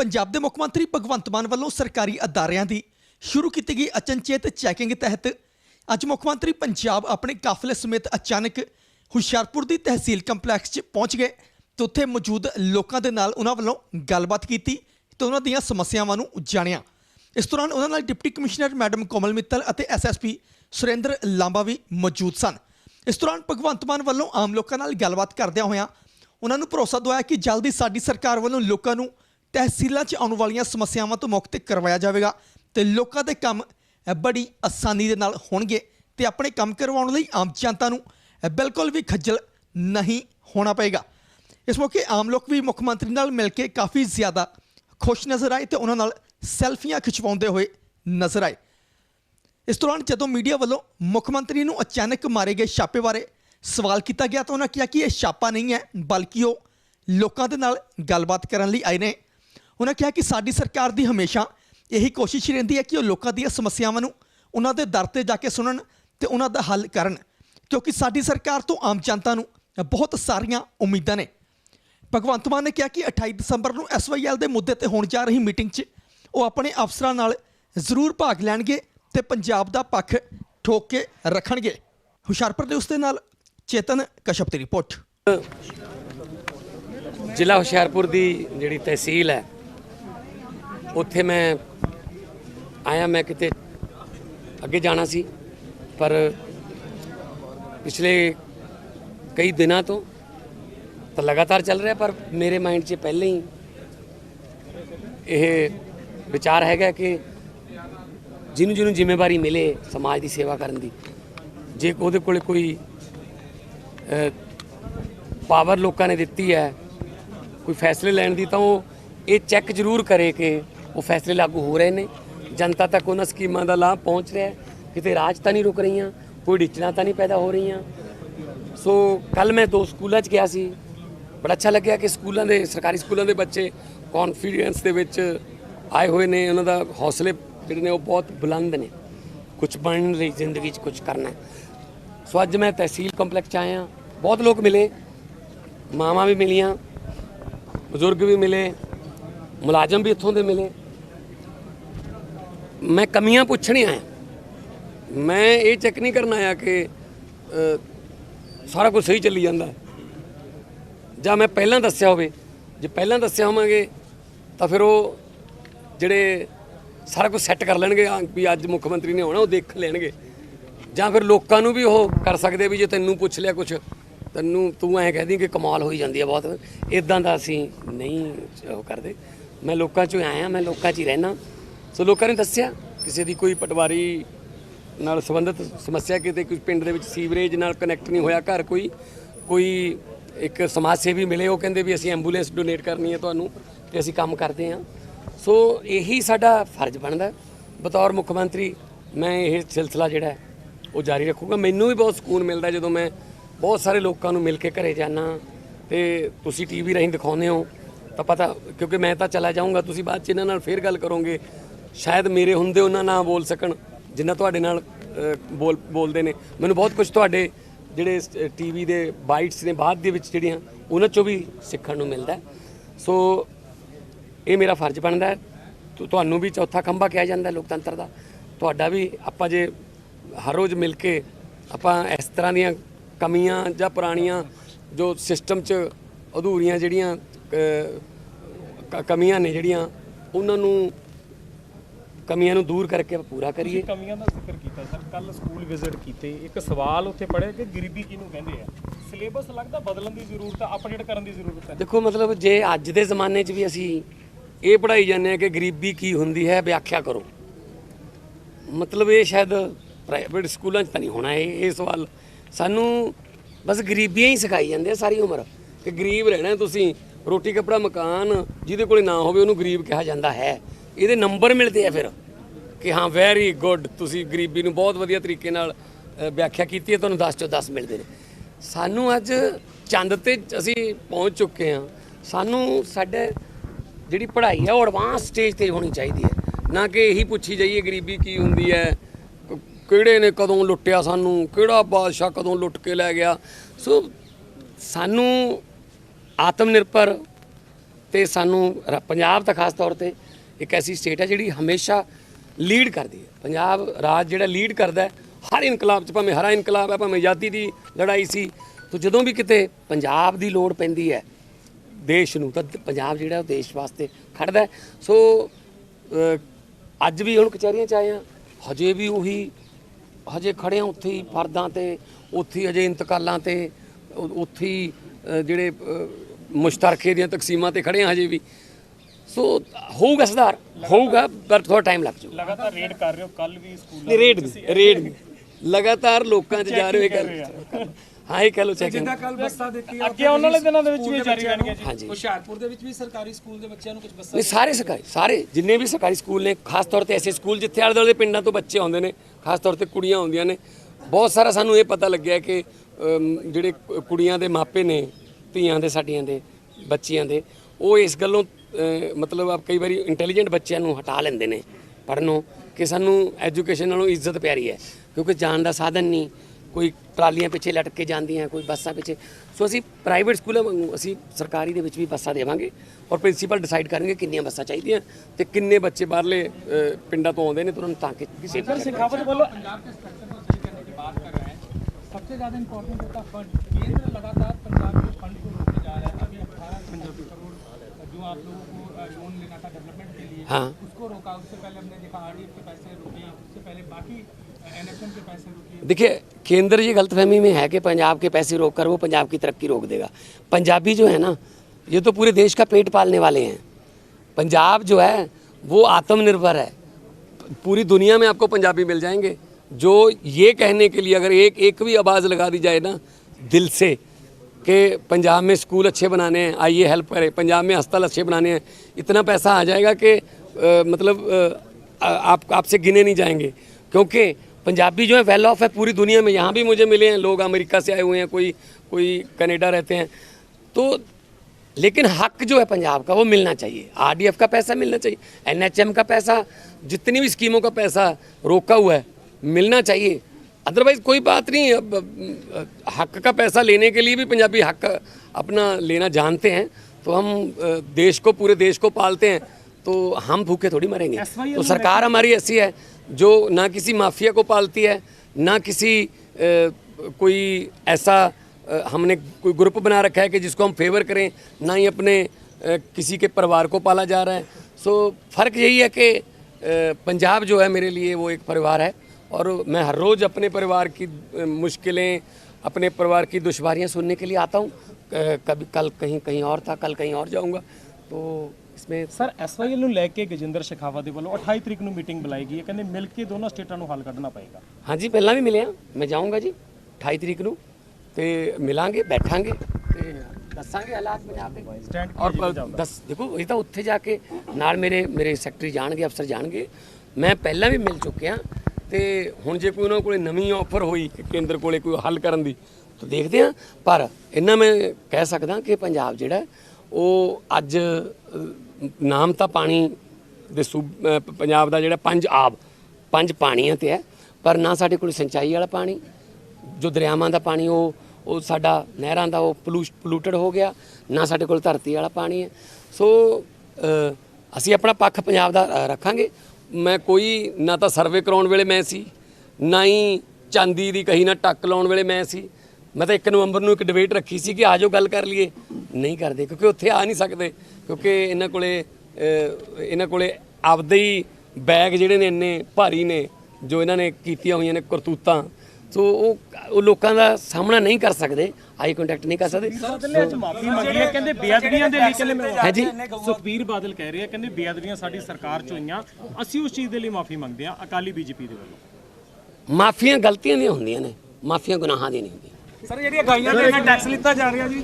ਪੰਜਾਬ ਦੇ ਮੁੱਖ ਮੰਤਰੀ ਭਗਵੰਤ ਮਾਨ ਵੱਲੋਂ ਸਰਕਾਰੀ ਅਦਾਰਿਆਂ ਦੀ ਸ਼ੁਰੂ ਕੀਤੀ ਗਈ ਅਚਨਚੇਤ ਚੈਕਿੰਗ ਤਹਿਤ ਅੱਜ ਮੁੱਖ ਮੰਤਰੀ ਪੰਜਾਬ ਆਪਣੇ ਕਾਫਲੇ ਸਮੇਤ ਅਚਾਨਕ ਹੁਸ਼ਿਆਰਪੁਰ ਦੀ ਤਹਿਸੀਲ ਕੰਪਲੈਕਸ 'ਚ ਪਹੁੰਚ ਗਏ ਤੇ ਉੱਥੇ ਮੌਜੂਦ ਲੋਕਾਂ ਦੇ ਨਾਲ ਉਹਨਾਂ ਵੱਲੋਂ ਗੱਲਬਾਤ ਕੀਤੀ ਤੇ ਉਹਨਾਂ ਦੀਆਂ ਸਮੱਸਿਆਵਾਂ ਨੂੰ ਜਾਣਿਆ। ਇਸ ਦੌਰਾਨ ਉਹਨਾਂ ਨਾਲ deputy commissioner madam Komal Mittal ਅਤੇ ਐਸਐਸਪੀ ਸੁਰਿੰਦਰ ਲਾਂਬਾ ਵੀ ਮੌਜੂਦ ਸਨ। ਇਸ ਦੌਰਾਨ ਭਗਵੰਤ ਮਾਨ ਵੱਲੋਂ ਆਮ ਲੋਕਾਂ ਨਾਲ ਗੱਲਬਾਤ ਕਰਦਿਆਂ ਹੋਇਆਂ ਉਹਨਾਂ ਨੂੰ ਭਰੋਸਾ ਦਵਾਇਆ ਕਿ ਜਲਦੀ ਸਾਡੀ ਸਰਕਾਰ ਵੱਲੋਂ ਲੋਕਾਂ ਨੂੰ ਤਹਿਸੀਲਾਂ 'ਚ ਆਉਣ ਵਾਲੀਆਂ ਸਮੱਸਿਆਵਾਂ ਤੋਂ ਮੁਕਤ ਕਰਵਾਇਆ ਜਾਵੇਗਾ ਤੇ ਲੋਕਾਂ ਦੇ ਕੰਮ ਬੜੀ ਆਸਾਨੀ ਦੇ ਨਾਲ ਹੋਣਗੇ ਤੇ ਆਪਣੇ ਕੰਮ ਕਰਵਾਉਣ ਲਈ ਆਮ ਜਨਤਾ ਨੂੰ ਬਿਲਕੁਲ ਵੀ ਖੱਜਲ ਨਹੀਂ ਹੋਣਾ ਪਏਗਾ। ਇਸ ਮੌਕੇ ਆਮ ਲੋਕ ਵੀ ਮੁੱਖ ਮੰਤਰੀ ਨਾਲ ਮਿਲ ਕੇ ਕਾਫੀ ਜ਼ਿਆਦਾ ਖੁਸ਼ ਨਜ਼ਰ ਆਏ ਤੇ ਉਹਨਾਂ ਨਾਲ ਸੈਲਫੀਆਂ ਖਿਚਵਾਉਂਦੇ ਹੋਏ ਨਜ਼ਰ ਆਏ। ਇਸ ਦੌਰਾਨ ਜਦੋਂ ਮੀਡੀਆ ਵੱਲੋਂ ਮੁੱਖ ਮੰਤਰੀ ਨੂੰ ਅਚਾਨਕ ਮਾਰੇ ਗਏ ਛਾਪੇ ਬਾਰੇ ਸਵਾਲ ਕੀਤਾ ਗਿਆ ਤਾਂ ਉਹਨਾਂ ਕਿਹਾ ਕਿ ਇਹ ਛਾਪਾ ਨਹੀਂ ਹੈ, ਬਲਕਿ ਉਹ ਲੋਕਾਂ ਦੇ ਨਾਲ ਗੱਲਬਾਤ ਕਰਨ ਲਈ ਆਏ ਨੇ। ਉਹਨਾਂ ਕਿਹਾ ਕਿ ਸਾਡੀ ਸਰਕਾਰ ਦੀ ਹਮੇਸ਼ਾ ਇਹੀ ਕੋਸ਼ਿਸ਼ ਰਹਿੰਦੀ ਹੈ ਕਿ ਉਹ ਲੋਕਾਂ ਦੀਆਂ ਸਮੱਸਿਆਵਾਂ ਨੂੰ, ਉਹਨਾਂ ਦੇ ਦਰ ਤੇ ਜਾ ਕੇ ਸੁਣਨ ਤੇ ਉਹਨਾਂ ਦਾ ਹੱਲ ਕਰਨ, ਕਿਉਂਕਿ ਸਾਡੀ ਸਰਕਾਰ ਤੋਂ ਆਮ ਜਨਤਾ ਨੂੰ ਬਹੁਤ ਸਾਰੀਆਂ ਉਮੀਦਾਂ ਨੇ। ਭਗਵੰਤ ਮਾਨ ਨੇ ਕਿਹਾ ਕਿ 28 ਦਸੰਬਰ ਨੂੰ ਐਸਵਾਈਐਲ ਦੇ ਮੁੱਦੇ ਤੇ ਹੋਣ ਜਾ ਰਹੀ ਮੀਟਿੰਗ 'ਚ ਉਹ ਆਪਣੇ ਅਫਸਰਾਂ ਨਾਲ ਜ਼ਰੂਰ ਭਾਗ ਲੈਣਗੇ ਤੇ ਪੰਜਾਬ ਦਾ ਪੱਖ ਠੋਕ ਕੇ ਰੱਖਣਗੇ। ਹੁਸ਼ਿਆਰਪੁਰ ਦੇ ਉਸ ਦੇ ਨਾਲ ਚੇਤਨ ਕਸ਼ਪ ਦੀ ਰਿਪੋਰਟ। ਜ਼ਿਲ੍ਹਾ ਹੁਸ਼ਿਆਰਪੁਰ ਦੀ ਜਿਹੜੀ ਤਹਿਸੀਲ ਹੈ ਉੱਥੇ ਮੈਂ ਆਇਆ, ਮੈਂ ਕਿਤੇ ਅੱਗੇ ਜਾਣਾ ਸੀ, ਪਰ ਪਿਛਲੇ ਕਈ ਦਿਨਾਂ ਤੋਂ ਤਾਂ ਲਗਾਤਾਰ ਚੱਲ ਰਿਹਾ, ਪਰ ਮੇਰੇ ਮਾਈਂਡ 'ਚ ਪਹਿਲਾਂ ਹੀ ਇਹ ਵਿਚਾਰ ਹੈਗਾ ਕਿ ਜਿਹਨੂੰ ਜਿਹਨੂੰ ਜ਼ਿੰਮੇਵਾਰੀ ਮਿਲੇ ਸਮਾਜ ਦੀ ਸੇਵਾ ਕਰਨ ਦੀ, ਜੇ ਉਹਦੇ ਕੋਲੇ ਕੋਈ ਪਾਵਰ ਲੋਕਾਂ ਨੇ ਦਿੱਤੀ ਹੈ, ਕੋਈ ਫੈਸਲੇ ਲੈਣ ਦੀ, ਤਾਂ ਉਹ ਇਹ ਚੈੱਕ ਜ਼ਰੂਰ ਕਰੇ ਕਿ ਉਹ ਫੈਸਲੇ ਲਾਗੂ ਹੋ ਰਹੇ ਨੇ। ਜਨਤਾ ਤੱਕ ਉਹਨਾਂ ਸਕੀਮਾਂ ਦਾ ਲਾਭ ਪਹੁੰਚ ਰਿਹਾ ਕਿਤੇ ਰਾਜ ਤਾਂ ਨਹੀਂ ਰੁਕ ਰਹੀਆਂ, ਕੋਈ ਡਿਚਣਾ ਤਾਂ ਨਹੀਂ ਪੈਦਾ ਹੋ ਰਹੀਆਂ। ਸੋ ਕੱਲ ਮੈਂ ਦੋ ਸਕੂਲਾਂ 'ਚ ਗਿਆ ਸੀ। ਬੜਾ ਅੱਛਾ ਲੱਗਿਆ ਕਿ ਸਕੂਲਾਂ ਦੇ, ਸਰਕਾਰੀ ਸਕੂਲਾਂ ਦੇ ਬੱਚੇ ਕੌਨਫੀਡੈਂਸ ਦੇ ਵਿੱਚ ਆਏ ਹੋਏ ਨੇ। ਉਹਨਾਂ ਦਾ ਹੌਸਲੇ ਜਿਹੜੇ ਨੇ ਉਹ ਬਹੁਤ ਬੁਲੰਦ ਨੇ। ਕੁਝ ਬਣਨ ਲਈ ਜ਼ਿੰਦਗੀ 'ਚ ਕੁਝ ਕਰਨਾ ਸੋ ਅੱਜ ਮੈਂ ਤਹਿਸੀਲ ਕੰਪਲੈਕਸ 'ਚ ਆਇਆ। ਬਹੁਤ ਲੋਕ ਮਿਲੇ। ਮਾਵਾਂ ਵੀ ਮਿਲੀਆਂ, ਬਜ਼ੁਰਗ ਵੀ ਮਿਲੇ। ਮੁਲਾਜ਼ਮ ਵੀ ਇੱਥੋਂ ਦੇ ਮਿਲੇ। ਮੈਂ ਕਮੀਆਂ ਪੁੱਛਣੀ ਆਇਆ ਮੈਂ ਇਹ ਚੈੱਕ ਨਹੀਂ ਕਰਨ ਆਇਆ ਕਿ ਸਾਰਾ ਕੁਝ ਸਹੀ ਚੱਲੀ ਜਾਂਦਾ ਜਾਂ ਮੈਂ ਪਹਿਲਾਂ ਦੱਸਿਆ ਹੋਵੇ, ਜੇ ਪਹਿਲਾਂ ਦੱਸਿਆ ਹੋਵਾਂਗੇ, ਤਾਂ ਫਿਰ ਉਹ ਜਿਹੜੇ ਸਾਰਾ ਕੁਝ ਸੈੱਟ ਕਰ ਲੈਣਗੇ ਵੀ ਅੱਜ ਮੁੱਖ ਮੰਤਰੀ ਨੇ ਆਉਣਾ, ਉਹ ਦੇਖ ਲੈਣਗੇ। ਜਾਂ ਫਿਰ ਲੋਕਾਂ ਨੂੰ ਵੀ ਉਹ ਕਰ ਸਕਦੇ ਵੀ ਜੇ ਤੈਨੂੰ ਪੁੱਛ ਲਿਆ ਕੁਝ ਤੈਨੂੰ ਤੂੰ ਐਂ ਕਹਦੀ ਕਿ ਕਮਾਲ ਹੋਈ ਜਾਂਦੀ ਹੈ ਬਹੁਤ ਇਦਾਂ ਦਾ ਅਸੀਂ ਨਹੀਂ ਉਹ ਕਰਦੇ। ਮੈਂ ਲੋਕਾਂ 'ਚੋਂ ਆਇਆ, ਮੈਂ ਲੋਕਾਂ 'ਚ ਹੀ ਰਹਿਣਾ ਸੋ ਲੋਕਾਂ ਨੇ ਦੱਸਿਆ ਕਿਸੇ ਦੀ ਕੋਈ ਪਟਵਾਰੀ ਨਾਲ ਸੰਬੰਧਿਤ ਸਮੱਸਿਆ, ਕਿਤੇ ਕੋਈ ਪਿੰਡ ਦੇ ਵਿੱਚ ਸੀਵਰੇਜ ਨਾਲ ਕਨੈਕਟ ਨਹੀਂ ਹੋਇਆ, ਘਰ ਕੋਈ ਕੋਈ ਇੱਕ ਸਮਾਜ ਸੇਵੀ ਮਿਲੇ, ਉਹ ਕਹਿੰਦੇ ਵੀ ਅਸੀਂ ਐਂਬੂਲੈਂਸ ਡੋਨੇਟ ਕਰਨੀ ਹੈ ਤੁਹਾਨੂੰ ਤੇ ਅਸੀਂ ਕੰਮ ਕਰਦੇ ਹਾਂ। ਸੋ ਇਹੀ ਸਾਡਾ ਫਰਜ਼ ਬਣਦਾ। ਬਤੌਰ ਮੁੱਖ ਮੰਤਰੀ ਮੈਂ ਇਹ ਸਿਲਸਿਲਾ ਜਿਹੜਾ ਉਹ ਜਾਰੀ ਰੱਖੂਗਾ। ਮੈਨੂੰ ਵੀ ਬਹੁਤ ਸਕੂਨ ਮਿਲਦਾ ਜਦੋਂ ਮੈਂ ਬਹੁਤ ਸਾਰੇ ਲੋਕਾਂ ਨੂੰ ਮਿਲ ਕੇ ਘਰੇ ਜਾਣਾ ਤੇ ਤੁਸੀਂ ਟੀਵੀ ਰਾਹੀਂ ਦਿਖਾਉਂਦੇ ਹੋ, ਤਾਂ ਪਤਾ, ਕਿਉਂਕਿ ਮੈਂ ਤਾਂ ਚਲਾ ਜਾਊਂਗਾ, ਤੁਸੀਂ ਬਾਅਦ ਚ ਇਹਨਾਂ ਨਾਲ ਫੇਰ ਗੱਲ ਕਰੋਗੇ। ਸ਼ਾਇਦ ਮੇਰੇ ਹੁੰਦੇ ਉਹਨਾਂ ਨਾ ਬੋਲ ਸਕਣ, ਜਿੰਨਾ ਤੁਹਾਡੇ ਨਾਲ ਬੋਲ, ਬੋਲਦੇ ਨੇ। ਮੈਨੂੰ ਬਹੁਤ ਕੁਝ ਤੁਹਾਡੇ ਜਿਹੜੇ ਟੀਵੀ ਦੇ ਬਾਈਟਸ ਨੇ ਬਾਅਦ ਦੇ ਵਿੱਚ ਜਿਹੜੀਆਂ, ਉਹਨਾਂ ਚੋਂ ਵੀ ਸਿੱਖਣ ਨੂੰ ਮਿਲਦਾ ਸੋ, ਇਹ ਮੇਰਾ ਫਰਜ਼ ਬਣਦਾ ਤੁਹਾਨੂੰ ਵੀ ਚੌਥਾ ਖੰਭਾ ਕਿਹਾ ਜਾਂਦਾ ਲੋਕਤੰਤਰ ਦਾ। ਤੁਹਾਡਾ ਵੀ ਆਪਾਂ ਜੇ ਹਰ ਰੋਜ਼ ਮਿਲ ਕੇ ਆਪਾਂ ਇਸ ਤਰ੍ਹਾਂ ਦੀਆਂ ਕਮੀਆਂ ਜਾਂ ਪੁਰਾਣੀਆਂ ਜੋ ਸਿਸਟਮ 'ਚ ਅਧੂਰੀਆਂ ਜਿਹੜੀਆਂ ਕਮੀਆਂ ਨੇ ਜਿਹੜੀਆਂ, ਉਹਨਾਂ ਨੂੰ ਕਮੀਆਂ ਨੂੰ ਦੂਰ ਕਰਕੇ ਪੂਰਾ ਕਰੀਏ। ਕਮੀਆਂ ਦਾ ਜ਼ਿਕਰ ਕੀਤਾ ਸਰ ਕੱਲ ਸਕੂਲ ਵਿਜ਼ਿਟ ਕੀਤੇ ਇੱਕ ਸਵਾਲ ਉੱਥੇ ਪੜਿਆ ਕਿ ਗਰੀਬੀ ਕਿਹਨੂੰ ਕਹਿੰਦੇ ਆ? ਸਿਲੇਬਸ ਲੱਗਦਾ ਬਦਲਣ ਦੀ ਜ਼ਰੂਰਤ ਆ ਅਪਡੇਟ ਕਰਨ ਦੀ ਜ਼ਰੂਰਤ ਹੈ ਦੇਖੋ ਮਤਲਬ ਜੇ ਅੱਜ ਦੇ ਜ਼ਮਾਨੇ 'ਚ ਵੀ ਅਸੀਂ ਇਹ ਪੜਾਈ ਜਾਂਦੇ ਆ ਕਿ ਗਰੀਬੀ ਕੀ ਹੁੰਦੀ ਹੈ ਵਿਆਖਿਆ ਕਰੋ। ਮਤਲਬ ਇਹ ਸ਼ਾਇਦ ਪ੍ਰਾਈਵੇਟ ਸਕੂਲਾਂ 'ਚ ਤਾਂ ਨਹੀਂ ਹੋਣਾ ਇਹ ਇਹ ਸਵਾਲ। ਸਾਨੂੰ ਬਸ ਗਰੀਬੀਆਂ ਹੀ ਸਿਖਾਈ ਜਾਂਦੇ ਆ ਸਾਰੀ ਉਮਰ ਕਿ ਗਰੀਬ ਰਹਿਣਾ ਤੁਸੀਂ ਰੋਟੀ ਕੱਪੜਾ ਮਕਾਨ ਜਿਹਦੇ ਕੋਲੇ ਨਾ ਹੋਵੇ ਉਹਨੂੰ ਗਰੀਬ ਕਿਹਾ ਜਾਂਦਾ ਹੈ। ਇਹਦੇ ਨੰਬਰ ਮਿਲਦੇ ਆ ਫਿਰ। ਕਿ ਹਾਂ ਵੈਰੀ ਗੁੱਡ ਤੁਸੀਂ ਗਰੀਬੀ ਨੂੰ ਬਹੁਤ ਵਧੀਆ ਤਰੀਕੇ ਨਾਲ ਵਿਆਖਿਆ ਕੀਤੀ ਹੈ, ਤੁਹਾਨੂੰ 10 ਚੋਂ 10 ਮਿਲਦੇ ਨੇ। ਸਾਨੂੰ ਅੱਜ ਚੰਦ ਤੇ ਅਸੀਂ ਪਹੁੰਚ ਚੁੱਕੇ ਹਾਂ। ਸਾਨੂੰ ਸਾਡੇ ਜਿਹੜੀ ਪੜ੍ਹਾਈ ਹੈ, ਉਹ ਐਡਵਾਂਸ ਸਟੇਜ ਤੇ ਹੋਣੀ ਚਾਹੀਦੀ ਹੈ। ਨਾ ਕਿ ਇਹੀ ਪੁੱਛੀ ਜਾਈਏ, ਗਰੀਬੀ ਕੀ ਹੁੰਦੀ ਹੈ ਕਿਹੜੇ ਨੇ ਕਦੋਂ ਲੁੱਟਿਆ ਸਾਨੂੰ, ਕਿਹੜਾ ਬਾਦਸ਼ਾਹ ਕਦੋਂ ਲੁੱਟ ਕੇ ਲੈ ਗਿਆ। ਸੋ, ਸਾਨੂੰ ਆਤਮ ਨਿਰਭਰ ਤੇ ਸਾਨੂੰ ਪੰਜਾਬ ਤਾਂ ਖਾਸ ਤੌਰ ਤੇ ਇੱਕ ਐਸੀ ਸਟੇਟ ਹੈ ਜਿਹੜੀ ਹਮੇਸ਼ਾ ਲੀਡ ਕਰਦੀ ਹੈ। ਪੰਜਾਬ ਰਾਜ ਜਿਹੜਾ ਲੀਡ ਕਰਦਾ ਹੈ, ਹਰ ਇਨਕਲਾਬ 'ਚ, ਭਾਵੇਂ ਹਰਾ ਇਨਕਲਾਬ ਹੈ, ਭਾਵੇਂ ਆਜ਼ਾਦੀ ਦੀ ਲੜਾਈ ਸੀ, ਤਾਂ ਜਦੋਂ ਵੀ ਕਿਤੇ ਪੰਜਾਬ ਦੀ ਲੋੜ ਪੈਂਦੀ ਹੈ ਦੇਸ਼ ਨੂੰ, ਤਾਂ ਪੰਜਾਬ ਜਿਹੜਾ ਉਹ ਦੇਸ਼ ਵਾਸਤੇ ਖੜਦਾ ਸੋ ਅੱਜ ਵੀ ਹੁਣ ਕਚਹਿਰੀਆਂ 'ਚ ਆਏ ਆ ਹਜੇ ਵੀ ਉਹੀ, ਹਜੇ ਖੜੇ ਆ ਉੱਥੇ ਹੀ ਫਰਦਾਂ ਤੇ, ਉੱਥੇ ਹਜੇ ਇੰਤਕਾਲਾਂ ਤੇ ਉੱਥੇ ਹੀ ਜਿਹੜੇ ਮੁਸ਼ਤਰਕੇ ਦੀਆਂ ਤਕਸੀਮਾਂ ਤੇ ਖੜੇ ਆ ਹਜੇ ਵੀ। ਸੋ ਹੋਊਗਾ ਸੁਧਾਰ ਹੋਊਗਾ ਪਰ ਥੋੜਾ ਟਾਈਮ ਲੱਗ ਜਾਊਗਾ। ਲਗਾਤਾਰ ਰੇਡ ਕਰ ਰਹੇ ਹੋ ਕੱਲ ਵੀ ਸਕੂਲ ਨਹੀਂ ਰੇਡ ਨਹੀਂ ਰੇਡ ਲਗਾਤਾਰ ਲੋਕਾਂ 'ਚ ਜਾ ਰਹੇ ਹੋ ਇਹ ਗੱਲ। ਹਾਂ। ਇਹ ਕਹ ਲੋ ਚੈਕਿੰਗ ਕੱਲ ਬੱਸਾਂ ਦਿੱਤੀਆਂ ਅੱਗੇ ਆਉਣ ਵਾਲੇ ਦਿਨਾਂ ਦੇ ਵਿੱਚ ਵੀ ਜਾਰੀ ਰਹਿਣਗੇ ਜੀ। ਹੁਸ਼ਿਆਰਪੁਰ ਦੇ ਵਿੱਚ ਵੀ ਸਰਕਾਰੀ ਸਕੂਲ ਦੇ ਬੱਚਿਆਂ ਨੂੰ ਕੁਝ ਬੱਸਾਂ ਨਹੀਂ ਸਾਰੇ ਸਰਕਾਰੀ ਸਾਰੇ ਜਿੰਨੇ ਵੀ ਸਰਕਾਰੀ ਸਕੂਲ ਨੇ ਖਾਸ ਤੌਰ ਤੇ ਐਸੇ ਸਕੂਲ ਜਿੱਥੇ ਆਲੇ ਦੁਆਲੇ ਦੇ ਪਿੰਡਾਂ ਤੋਂ ਬੱਚੇ ਆਉਂਦੇ ਨੇ ਖਾਸ ਤੌਰ ਤੇ ਕੁੜੀਆਂ ਆਉਂਦੀਆਂ ਨੇ ਬਹੁਤ ਸਾਰਾ ਸਾਨੂੰ ਇਹ ਪਤਾ ਲੱਗਿਆ ਕਿ ਜਿਹੜੇ ਕੁੜੀਆਂ ਦੇ ਮਾਪੇ ਨੇ ਧੀਆਂ ਦੇ ਸਾਡੀਆਂ ਦੇ ਬੱਚੀਆਂ ਦੇ ਉਹ ਇਸ ਗੱਲੋਂ ਮਤਲਬ ਆਪ ਕਈ ਵਾਰੀ ਇੰਟੈਲੀਜੈਂਟ ਬੱਚਿਆਂ ਨੂੰ ਹਟਾ ਲੈਂਦੇ ਨੇ ਪੜਨੋਂ ਕਿ ਸਾਨੂੰ ਐਜੂਕੇਸ਼ਨ ਨਾਲੋਂ ਇੱਜ਼ਤ ਪਿਆਰੀ ਹੈ ਕਿਉਂਕਿ ਜਾਣ ਦਾ ਸਾਧਨ ਨਹੀਂ। ਕੋਈ ਟਰਾਲੀਆਂ ਪਿੱਛੇ ਲਟਕ ਕੇ ਜਾਂਦੀਆਂ ਕੋਈ ਬੱਸਾਂ ਪਿੱਛੇ। ਸੋ ਅਸੀਂ ਪ੍ਰਾਈਵੇਟ ਸਕੂਲਾਂ ਵਾਂਗੂ ਅਸੀਂ ਸਰਕਾਰੀ ਦੇ ਵਿੱਚ ਵੀ ਬੱਸਾਂ ਦੇਵਾਂਗੇ ਔਰ ਪ੍ਰਿੰਸੀਪਲ ਡਿਸਾਈਡ ਕਰਨਗੇ ਕਿੰਨੀਆਂ ਬੱਸਾਂ ਚਾਹੀਦੀਆਂ ਤੇ ਕਿੰਨੇ ਬੱਚੇ ਬਾਹਰਲੇ ਪਿੰਡਾਂ ਤੋਂ ਆਉਂਦੇ ਨੇ ਤੁਰੰਤ ਤਾਂ ਕਿ ਕਿਸੇ ਸਰ ਸਿਖਾਵਤ ਵੱਲੋਂ ਪੰਜਾਬ ਦੇ ਸਟ੍ਰਕਚਰ ਨੂੰ ਸਹੀ ਕਰਨੇ ਦੀ ਬਾਤ ਕਰ ਰਹੇ ਹੈ। ਸਭ ਤੋਂ ਜ਼ਿਆਦਾ ਇੰਪੋਰਟੈਂਟ ਹੋਤਾ ਫੰਡ ਕੇਂਦਰ ਲਗਾਤਾਰ ਪੰਜਾਬ ਦੇ ਫੰਡ ਨੂੰ ਰੋਕੇ ਜਾ ਰਿਹਾ ਹੈ ਅਭੀ 18 ਪੰਜਾਬੀ जो आप लोगों को लोन लेना था डेवलपमेंट के लिए हाँ। उसको रोका। उससे पहले हमने देखा आरडीएफ के पैसे रुके उससे पहले बाकी एनएफएम के पैसे रुके। देखिए केंद्र ये गलतफहमी में है कि पंजाब के पैसे रोक कर वो पंजाब की तरक्की रोक देगा। पंजाबी जो है ना ये तो पूरे देश का पेट पालने वाले हैं। पंजाब जो है वो आत्मनिर्भर है। पूरी दुनिया में आपको पंजाबी मिल जाएँगे। जो ये कहने के लिए अगर एक एक भी आवाज़ लगा दी जाए ना दिल से कि पंजाब में स्कूल अच्छे बनाने हैं आइए हेल्प करें। पंजाब में अस्पताल अच्छे बनाने हैं। इतना पैसा आ जाएगा कि मतलब अ, आप आपसे गिने नहीं जाएँगे। क्योंकि पंजाबी जो है वेल ऑफ़ है पूरी दुनिया में। यहाँ भी मुझे मिले हैं लोग अमेरिका से आए हुए हैं कोई कोई कनेडा रहते हैं। तो लेकिन हक जो है पंजाब का वो मिलना चाहिए। आरडीएफ का पैसा मिलना चाहिए एनएचएम का पैसा जितनी भी स्कीमों का पैसा रोका हुआ है मिलना चाहिए। अदरवाइज़ कोई बात नहीं अब हक का पैसा लेने के लिए भी पंजाबी हक अपना लेना जानते हैं। तो हम देश को पूरे देश को पालते हैं। तो हम भूखे थोड़ी मरेंगे। तो सरकार हमारी ऐसी है जो ना किसी माफिया को पालती है ना किसी अ, कोई ऐसा अ, हमने कोई ग्रुप बना रखा है कि जिसको हम फेवर करें ना ही अपने अ, किसी के परिवार को पाला जा रहा है। सो फ़र्क यही है कि पंजाब जो है मेरे लिए वो एक परिवार है। और मैं हर रोज़ अपने परिवार की अ, मुश्किलें अपने परिवार की दुश्वारियाँ सुनने के लिए आता हूँ अ, कभी कल कहीं कहीं और था कल कहीं और जाऊँगा तो इसमें ਸਰ ਐਸਵਾਈਐਲ ਨੂੰ ਲੈ ਕੇ ਗਜਿੰਦਰ ਸ਼ੇਖਾਵਤ ਦੇ ਵੱਲੋਂ 28 ਤਰੀਕ ਨੂੰ ਮੀਟਿੰਗ ਬੁਲਾਈ ਗਈ ਹੈ ਕਹਿੰਦੇ ਮਿਲ ਕੇ ਦੋਨੋਂ ਸਟੇਟਾਂ ਨੂੰ ਹੱਲ ਕੱਢਣਾ ਪਏਗਾ हाँ जी ਪਹਿਲਾਂ ਵੀ ਮਿਲੇ ਆ ਮੈਂ ਜਾਊਂਗਾ ਜੀ 28 ਤਰੀਕ ਨੂੰ ਤੇ ਮਿਲਾਂਗੇ ਬੈਠਾਂਗੇ ਤੇ ਦੱਸਾਂਗੇ ਹਾਲਾਤ ਪੰਜਾਬ ਦੇ Stand ਕੀ ਔਰ ਹੈ ਜੀ ਪੰਜਾਬ ਦੱਸ ਦੇਖੋ ਇਹ ਤਾਂ ਉੱਥੇ ਜਾ ਕੇ ਨਾਲ ਮੇਰੇ ਮੇਰੇ ਸੈਕਟਰੀ ਜਾਣਗੇ ਅਫਸਰ ਜਾਣਗੇ ਮੈਂ ਪਹਿਲਾਂ ਵੀ ਮਿਲ ਚੁੱਕਿਆ ਤੇ ਹੁਣ ਜੇ ਕੋਈ ਉਹਨਾਂ ਕੋਲੇ ਨਵੀਂ ਆਫਰ ਹੋਈ ਕੇਂਦਰ ਕੋਲੇ ਕੋਈ ਹੱਲ ਕਰਨ ਦੀ, ਤਾਂ ਦੇਖਦੇ ਆ ਪਰ ਇਹਨਾਂ ਮੈਂ ਕਹਿ ਸਕਦਾ ਕਿ ਪੰਜਾਬ ਜਿਹੜਾ ਉਹ ਅੱਜ ਨਾਮ ਤਾਂ ਪਾਣੀ ਦੇ ਸੂਬ ਪੰਜਾਬ ਦਾ ਜਿਹੜਾ ਪੰਜ ਆਬ, ਪੰਜ ਪਾਣੀਆਂ ਤੇ ਹੈ, ਪਰ ਨਾ ਸਾਡੇ ਕੋਲ ਸਿੰਚਾਈ ਵਾਲਾ ਪਾਣੀ, ਜੋ ਦਰਿਆਵਾਂ ਦਾ ਪਾਣੀ, ਉਹ ਉਹ ਸਾਡਾ ਨਹਿਰਾਂ ਦਾ, ਉਹ ਪੋਲੂਟਡ ਹੋ ਗਿਆ, ਨਾ ਸਾਡੇ ਕੋਲ ਧਰਤੀ ਵਾਲਾ ਪਾਣੀ ਹੈ। ਸੋ ਅਸੀਂ ਆਪਣਾ ਪੱਖ ਪੰਜਾਬ ਦਾ ਰੱਖਾਂਗੇ। ਮੈਂ ਕੋਈ ਨਾ ਤਾਂ ਸਰਵੇ ਕਰਾਉਣ ਵੇਲੇ ਮੈਂ ਸੀ, ਨਾ ਹੀ ਚਾਂਦੀ ਦੀ ਕਹੀ ਨਾ ਟੱਕ ਲਾਉਣ ਵੇਲੇ ਮੈਂ ਸੀ। ਮੈਂ ਤਾਂ 1 ਨਵੰਬਰ ਨੂੰ ਇੱਕ ਡਿਬੇਟ ਰੱਖੀ ਸੀ ਕਿ ਆਜੋ ਗੱਲ ਕਰ ਲਈਏ। ਨਹੀਂ ਕਰਦੇ, ਕਿਉਂਕਿ ਉੱਥੇ ਆ ਨਹੀਂ ਸਕਦੇ, ਕਿਉਂਕਿ ਇਹਨਾਂ ਕੋਲੇ ਇਹਨਾਂ ਕੋਲੇ ਆਪਦੇ ਹੀ ਬੈਗ ਜਿਹੜੇ ਨੇ ਇੰਨੇ ਭਾਰੀ ਨੇ, ਜੋ ਇਹਨਾਂ ਨੇ ਕੀਤੀਆਂ ਹੋਈਆਂ ਨੇ ਕਰਤੂਤਾਂ। ਸੋ ਉਹ ਉਹ ਲੋਕਾਂ ਦਾ ਸਾਹਮਣਾ ਨਹੀਂ ਕਰ ਸਕਦੇ ਆਈ ਕੰਟੈਕਟ ਨਹੀਂ ਕਰ ਸਕਦੇ। ਬਦਲੇ ਅੱਜ ਮਾਫੀ ਮੰਗੀ ਹੈ ਕਹਿੰਦੇ ਬੇਅਦਬੀਆਂ ਦੇ ਲਈ ਕਹਿੰਦੇ ਮੈਂ- ਹੈ ਜੀ ਸੁਖਬੀਰ ਬਾਦਲ ਕਹਿ ਰਹੇ ਆ ਕਹਿੰਦੇ ਬੇਅਦਬੀਆਂ ਸਾਡੀ ਸਰਕਾਰ ਚ ਹੋਈਆਂ ਅਸੀਂ ਉਸ ਚੀਜ਼ ਦੇ ਲਈ ਮਾਫੀ ਮੰਗਦੇ ਆ ਅਕਾਲੀ ਬੀਜੇਪੀ ਦੇ ਵੱਲੋਂ। ਮਾਫੀਆਂ ਗਲਤੀਆਂ ਦੀਆਂ ਹੁੰਦੀਆਂ ਨੇ ਮਾਫੀਆਂ ਗੁਨਾਹਾਂ ਦੀਆਂ ਨਹੀਂ ਹੁੰਦੀਆਂ। ਸਰ ਜਿਹੜੀਆਂ ਗਾਈਆਂ ਤੇ ਟੈਕਸ ਲਿੱਤਾ ਜਾ ਰਿਹਾ ਜੀ।